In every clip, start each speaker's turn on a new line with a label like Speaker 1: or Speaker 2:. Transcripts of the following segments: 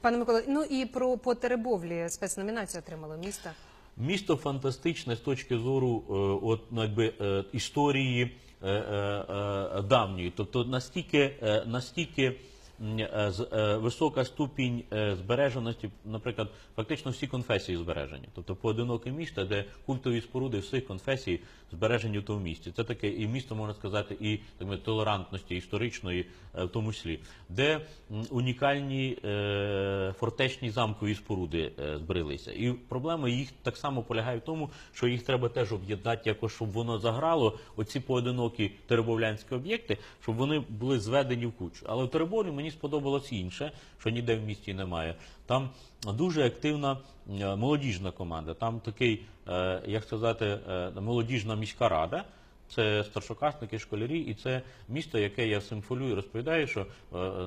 Speaker 1: Пане Микола, ну і про по Теребовлі спецномінацію отримало місто.
Speaker 2: Місто фантастичне з точки зору е, от, ну, якби, е, історії е, е, е, давньої. Тобто настільки, е, настільки висока ступінь е, збереженості, наприклад, фактично всі конфесії збережені. Тобто поодиноке місто, де культові споруди всіх конфесій збережені в тому місті. Це таке і місто, можна сказати, і так би, толерантності історичної, е, в тому числі, де унікальні е, фортечні замкові споруди е, збереглися. І проблема їх так само полягає в тому, що їх треба теж об'єднати, якось, щоб воно заграло. Оці поодинокі теребовлянські об'єкти, щоб вони були зведені в кучу. Але в Теребовлі мені сподобалось інше, що ніде в місті немає. Там дуже активна е, молодіжна команда. Там такий, е, як сказати, е, молодіжна міська рада. Це старшокласники, школярі, і це місто, яке я симфолюю, розповідаю, що е,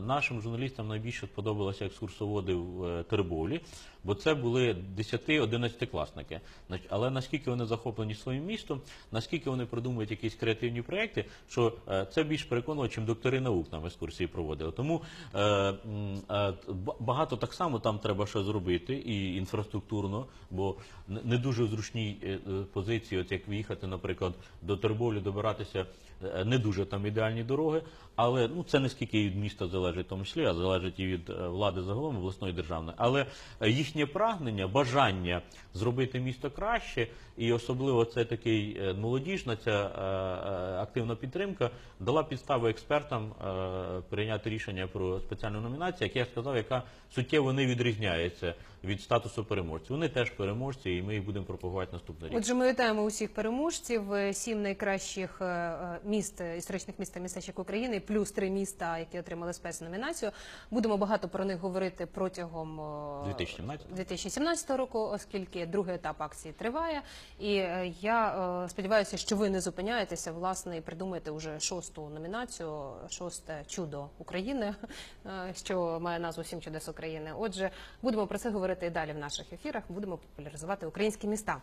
Speaker 2: нашим журналістам найбільше сподобалося екскурсоводи в е, Теребовлі, бо це були 10-11 класники. Але наскільки вони захоплені своїм містом, наскільки вони придумують якісь креативні проекти, що е, це більш переконливо, чим доктори наук нам екскурсії проводили. Тому багато так само там треба ще зробити, і інфраструктурно, бо не- дуже е, позиції, от як виїхати, наприклад, до Тербовлі, добиратися е, не дуже там ідеальні дороги, але ну це не скільки від міста залежить, в тому числі, а залежить і від е, влади загалом обласної державної. Але е, їхнє прагнення, бажання зробити місто краще, і особливо це такий молодіжна ця активна підтримка дала підстави експертам прийняти рішення про спеціальну номінацію, як я сказав, яка суттєво не відрізняється від статусу переможців. Вони теж переможці, і ми їх будемо пропагувати наступний рік.
Speaker 1: Отже, ми вітаємо усіх переможців. Сім найкращих е, е, міст, історичних міст та містечок України, плюс три міста, які отримали спецномінацію. Будемо багато про них говорити протягом е,
Speaker 2: 2017.
Speaker 1: 2017 року, оскільки другий етап акції триває. І я сподіваюся, що ви не зупиняєтеся власне і придумаєте уже шосту номінацію, шосте чудо України, що має назву Сім чудес України. Отже, будемо про це говорити і далі в наших ефірах. Будемо популяризувати українські міста.